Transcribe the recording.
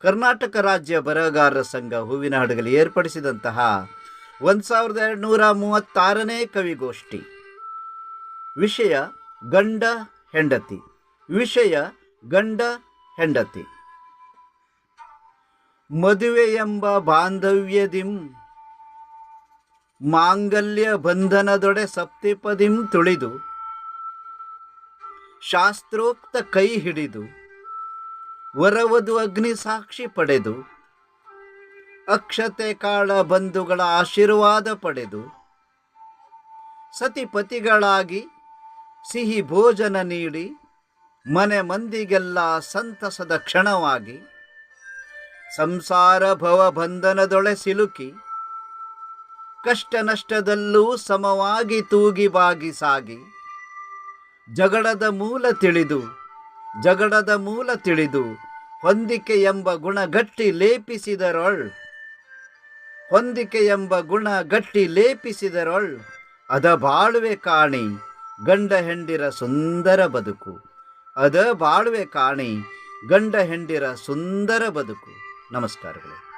ಕರ್ನಾಟಕ ರಾಜ್ಯ ಬರಹಗಾರರ ಸಂಘ ಹೂವಿನ ಹಡಗಲಿ ಏರ್ಪಡಿಸಿದಂತಹ ಒಂದು ಸಾವಿರದ ಎರಡುನೂರ ಮೂವತ್ತಾರನೇ ಕವಿಗೋಷ್ಠಿ. ವಿಷಯ ಗಂಡ ಹೆಂಡತಿ. ವಿಷಯ ಗಂಡ ಹೆಂಡತಿ. ಮದುವೆ ಎಂಬ ಬಾಂಧವ್ಯದಿಂ, ಮಾಂಗಲ್ಯ ಬಂಧನದೊಡೆ ಸಪ್ತಿಪದಿಂ ತುಳಿದು, ಶಾಸ್ತ್ರೋಕ್ತ ಕೈ ಹಿಡಿದು ವರವಧು ಅಗ್ನಿ ಸಾಕ್ಷಿ ಪಡೆದು, ಅಕ್ಷತೆ ಕಾಳ ಬಂಧುಗಳ ಆಶೀರ್ವಾದ ಪಡೆದು, ಸತಿಪತಿಗಳಾಗಿ ಸಿಹಿ ಭೋಜನ ನೀಡಿ, ಮನೆ ಮಂದಿಗೆಲ್ಲ ಸಂತಸದ ಕ್ಷಣವಾಗಿ ಸಂಸಾರ ಭವ ಬಂಧನದೊಳೆ ಸಿಲುಕಿ ಕಷ್ಟ ನಷ್ಟದಲ್ಲೂ ಸಮವಾಗಿ ತೂಗಿ ಬಾಗಿ ಸಾಗಿ, ಜಗಳದ ಮೂಲ ತಿಳಿದು, ಜಗಳದ ಮೂಲ ತಿಳಿದು ಹೊಂದಿಕೆ ಎಂಬ ಗುಣ ಗಟ್ಟಿ ಲೇಪಿಸಿದರೊಳ್. ಹೊಂದಿಕೆ ಎಂಬ ಗುಣ ಗಟ್ಟಿ ಲೇಪಿಸಿದರೊಳ್. ಅದ ಬಾಳುವೆ ಕಾಣಿ, ಗಂಡ ಹೆಂಡಿರ ಸುಂದರ ಬದುಕು. ಅದ ಬಾಳುವೆ ಕಾಣಿ, ಗಂಡ ಹೆಂಡಿರ ಸುಂದರ ಬದುಕು. ನಮಸ್ಕಾರಗಳು.